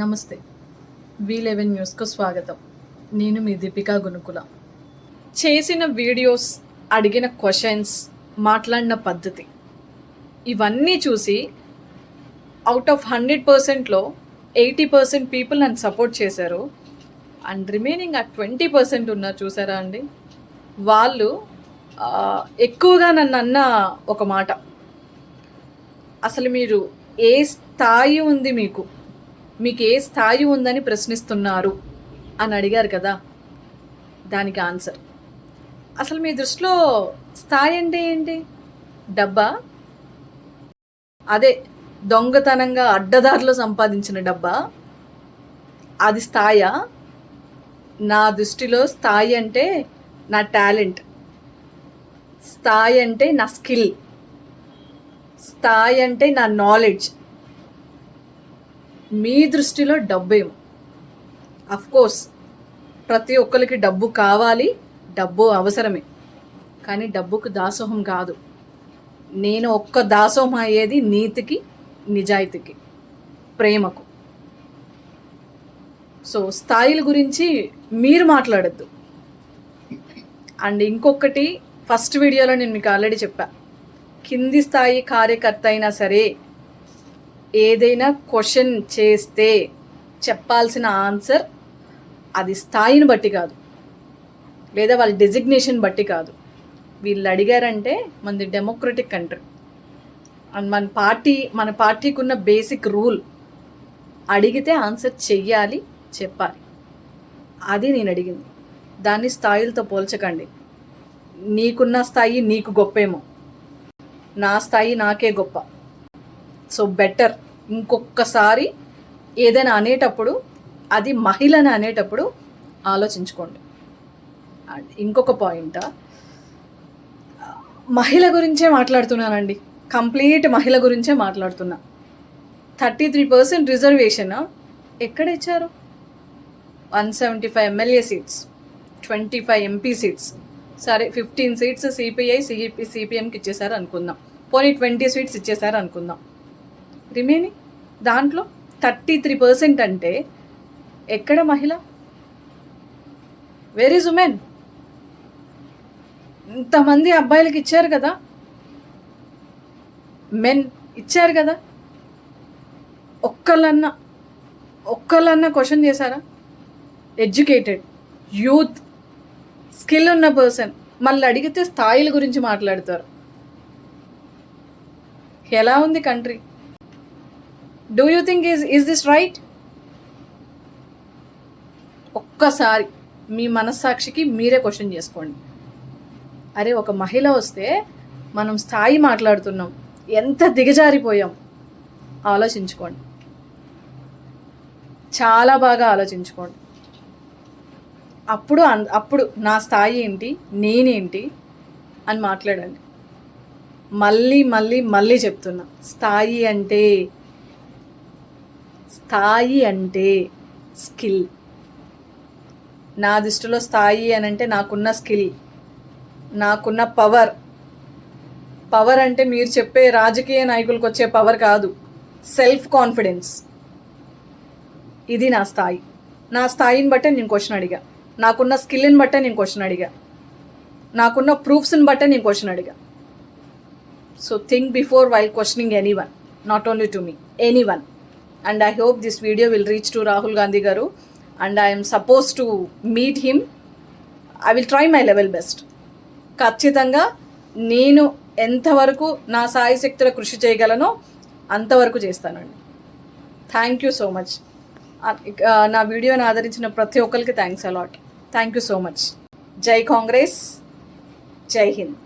నమస్తే. వి లెవెన్ న్యూస్కు స్వాగతం. నేను మీ దీపికా గునుకుల. చేసిన వీడియోస్ అడిగిన క్వశ్చన్స్ మాట్లాడిన పద్ధతి ఇవన్నీ చూసి అవుట్ ఆఫ్ హండ్రెడ్ పర్సెంట్లో ఎయిటీ పర్సెంట్ పీపుల్ నన్ను సపోర్ట్ చేశారు. అండ్ రిమైనింగ్ ఆ ట్వంటీ పర్సెంట్ ఉన్నారు చూసారా అండి? వాళ్ళు ఎక్కువగా నన్ను అన్న ఒక మాట. అసలు మీరు ఏ స్థాయి ఉంది మీకు? మీకు ఏ స్థాయి ఉందని ప్రశ్నిస్తున్నారు అని అడిగారు కదా? దానికి ఆన్సర్. అసలు మీ దృష్టిలో స్థాయి అంటే ఏంటి? డబ్బా? అదే దొంగతనంగా అడ్డదారిలో సంపాదించిన డబ్బా? అది స్థాయా? నా దృష్టిలో స్థాయి అంటే నా టాలెంట్. స్థాయి అంటే నా స్కిల్. స్థాయి అంటే నా నాలెడ్జ్. మీ దృష్టిలో డబ్బేమో అఫ్ కోర్స్ ప్రతి ఒక్కరికి డబ్బు కావాలి డబ్బు అవసరమే. కానీ డబ్బుకు దాసోహం కాదు. నేను ఒక్క దాసోహం అయ్యేది నీతికి నిజాయితీకి ప్రేమకు. సో స్థాయిల గురించి మీరు మాట్లాడద్దు. అండ్ ఇంకొకటి ఫస్ట్ వీడియోలో నేను మీకు ఆల్రెడీ చెప్పా. కింది స్థాయి కార్యకర్త అయినా సరే ఏదైనా క్వశ్చన్ చేస్తే చెప్పాల్సిన ఆన్సర్ అది స్థాయిని బట్టి కాదు. లేదా వాళ్ళ డెసిగ్నేషన్ బట్టి కాదు. వీళ్ళు అడిగారంటే మనది డెమోక్రటిక్ కంట్రీ. అండ్ మన పార్టీ మన పార్టీకి ఉన్న బేసిక్ రూల్ అడిగితే ఆన్సర్ చెయ్యాలి చెప్పాలి. అది నేను అడిగింది. దాన్ని స్థాయిలతో పోల్చకండి. నీకున్న స్థాయి నీకు గొప్పేమో. నా స్థాయి నాకే గొప్ప. సో బెటర్ ఇంకొకసారి ఏదైనా అనేటప్పుడు అది మహిళని అనేటప్పుడు ఆలోచించుకోండి. అండ్ ఇంకొక పాయింట్ మహిళ గురించే మాట్లాడుతున్నానండి. కంప్లీట్ మహిళ గురించే మాట్లాడుతున్నా. థర్టీ త్రీ పర్సెంట్ రిజర్వేషన్ ఎక్కడ ఇచ్చారు? One seventy five MLA seats twenty five MP seats. సరే ఫిఫ్టీన్ సీట్స్ సిపిఐ సిపి సిపిఎంకి ఇచ్చేసారు అనుకుందాం పోనీ ట్వంటీ సీట్స్ ఇచ్చేసారు అనుకుందాం రిమైనింగ్? దాంట్లో థర్టీ త్రీ పర్సెంట్ అంటే ఎక్కడ మహిళ? వెర్ ఈజ్ ఉమెన్ ఇంతమంది అబ్బాయిలకి ఇచ్చారు కదా. మెన్ ఇచ్చారు కదా. ఒక్కళ్ళన్నా ఒక్కళ్ళన్నా క్వశ్చన్ చేశారా? ఎడ్యుకేటెడ్ యూత్ స్కిల్ ఉన్న పర్సన్ మళ్ళీ అడిగితే స్థాయిల గురించి మాట్లాడతారు. ఎలా ఉంది country do you think is is this right ఒక్కసారి మీ మనస్సాక్షికి మీరే క్వశ్చన్ చేసుకోండి. అరే ఒక మహిళ వస్తే మనం స్థాయి మాట్లాడుతున్నాం. ఎంత దిగజారిపోయాం? ఆలోచించుకోండి. చాలా బాగా ఆలోచించుకోండి. అప్పుడు అప్పుడు నా స్థాయి ఏంటి? నేనేంటి? అని మాట్లాడండి. మళ్ళీ మళ్ళీ మళ్ళీ చెప్తున్నా. స్థాయి అంటే స్థాయి అంటే స్కిల్. నా దృష్టిలో స్థాయి అని అంటే నాకున్న స్కిల్ నాకున్న పవర్. పవర్ అంటే మీరు చెప్పే రాజకీయ నాయకులకు వచ్చే పవర్ కాదు సెల్ఫ్ కాన్ఫిడెన్స్. ఇది నా స్థాయి. నా స్థాయిని బట్టే నేను క్వశ్చన్ అడిగా. నాకున్న స్కిల్ని బట్టే నేను క్వశ్చన్ అడిగా. నాకున్న ప్రూఫ్స్ని బట్టే నేను క్వశ్చన్ అడిగా. So think before while questioning anyone not only to me anyone and I hope this video will reach to Rahul Gandhi garu and I'm supposed to meet him I will try my level best ఖచ్చితంగా నేను ఎంతవరకు నా సాయి శక్తుల కృషి చేయగలనో అంతవరకు చేస్తానండి. Thank you so much నా వీడియోని ఆదరించిన ప్రతి ఒక్కరికి thanks a lot thank you so much జై కాంగ్రెస్. జై హింద్.